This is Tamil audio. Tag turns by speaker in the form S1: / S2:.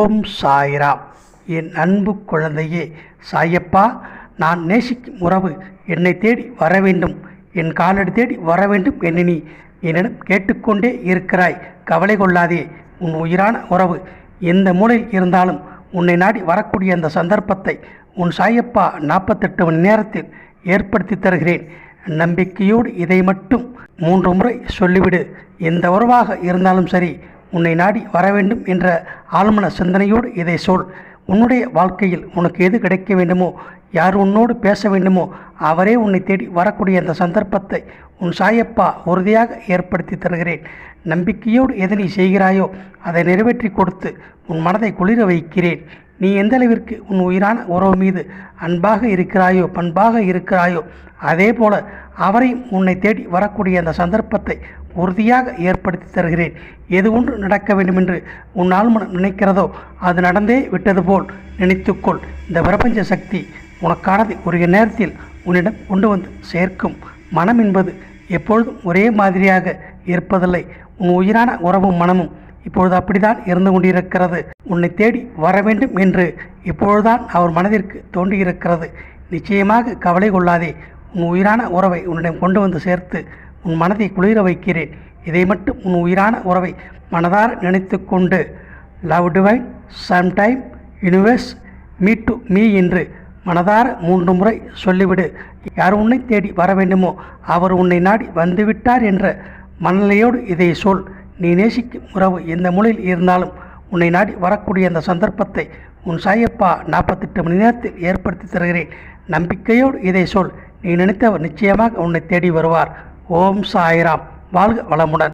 S1: ஓம் சாய்ராம் என் அன்பு குழந்தையே சாயப்பா நான் நேசிக்கும் உறவு என்னை தேடி வர வேண்டும். என் காலடி தேடி வர வேண்டும் என்று நீ என்னிடம் கேட்டுக்கொண்டே இருக்கிறாய். கவலை கொள்ளாதே உன் உயிரான உறவு எந்த மூலையில் இருந்தாலும் உன்னை நாடி வரக்கூடிய அந்த சந்தர்ப்பத்தை உன் சாயப்பா நாற்பத்தெட்டு மணி நேரத்தில் ஏற்படுத்தி தருகிறேன். நம்பிக்கையோடு இதை மட்டும் மூன்று முறை சொல்லிவிடு. எந்த உறவாக இருந்தாலும் சரி உன்னை நாடி வர வேண்டும் என்ற ஆழ்மன சிந்தனையோடு இதை சொல். உன்னுடைய வாழ்க்கையில் உனக்கு எது கிடைக்க வேண்டுமோ யார் உன்னோடு பேச வேண்டுமோ அவரே உன்னை தேடி வரக்கூடிய அந்த சந்தர்ப்பத்தை உன் சாயப்பா உறுதியாக ஏற்படுத்தி தருகிறேன். நம்பிக்கையோடு எதனை செய்கிறாயோ அதை நிறைவேற்றி கொடுத்து உன் மனதை குளிர வைக்கிறேன். நீ எந்த அளவிற்கு உன் உயிரான உறவு மீது அன்பாக இருக்கிறாயோ பண்பாக இருக்கிறாயோ அதே போல அவரையும் உன்னை தேடி வரக்கூடிய அந்த சந்தர்ப்பத்தை உறுதியாக ஏற்படுத்தி தருகிறேன். எது ஒன்று நடக்க வேண்டுமென்று உன் ஆழ்மனம் நினைக்கிறதோ அது நடந்தே விட்டது போல் நினைத்துக்கொள். இந்த பிரபஞ்ச சக்தி உனக்கானதை உரிய நேரத்தில் உன்னிடம் கொண்டு வந்து சேர்க்கும். மனம் என்பது எப்பொழுதும் ஒரே மாதிரியாக இருப்பதில்லை. உன் உயிரான உறவும் மனமும் இப்பொழுது அப்படித்தான் இருந்து கொண்டிருக்கிறது. உன்னை தேடி வர வேண்டும் என்று இப்பொழுதுதான் அவர் மனதிற்கு தோன்றியிருக்கிறது. நிச்சயமாக கவலை கொள்ளாதே. உன் உயிரான உறவை உன்னிடம் கொண்டு வந்து சேர்த்து உன் மனதை குளிர வைக்கிறேன். இதை மட்டும் உன் உயிரான உறவை மனதார நினைத்து கொண்டு love divine sometime universe me to me என்று மனதார மூன்று முறை சொல்லிவிடு. யார் உன்னை தேடி வர வேண்டுமோ அவர் உன்னை நாடி வந்துவிட்டார் என்ற மனநிலையோடு இதை சொல். நீ நேசிக்கும் உறவு எந்த மூலையில் இருந்தாலும் உன்னை நாடி வரக்கூடிய அந்த சந்தர்ப்பத்தை உன் சாயப்பா நாற்பத்தெட்டு மணி நேரத்தில் ஏற்படுத்தி தருகிறேன். நம்பிக்கையோடு இதை சொல். நீ நினைத்தவர் நிச்சயமாக உன்னை தேடி வருவார். ஓம் சாய்ராம். வாழ்க வளமுடன்.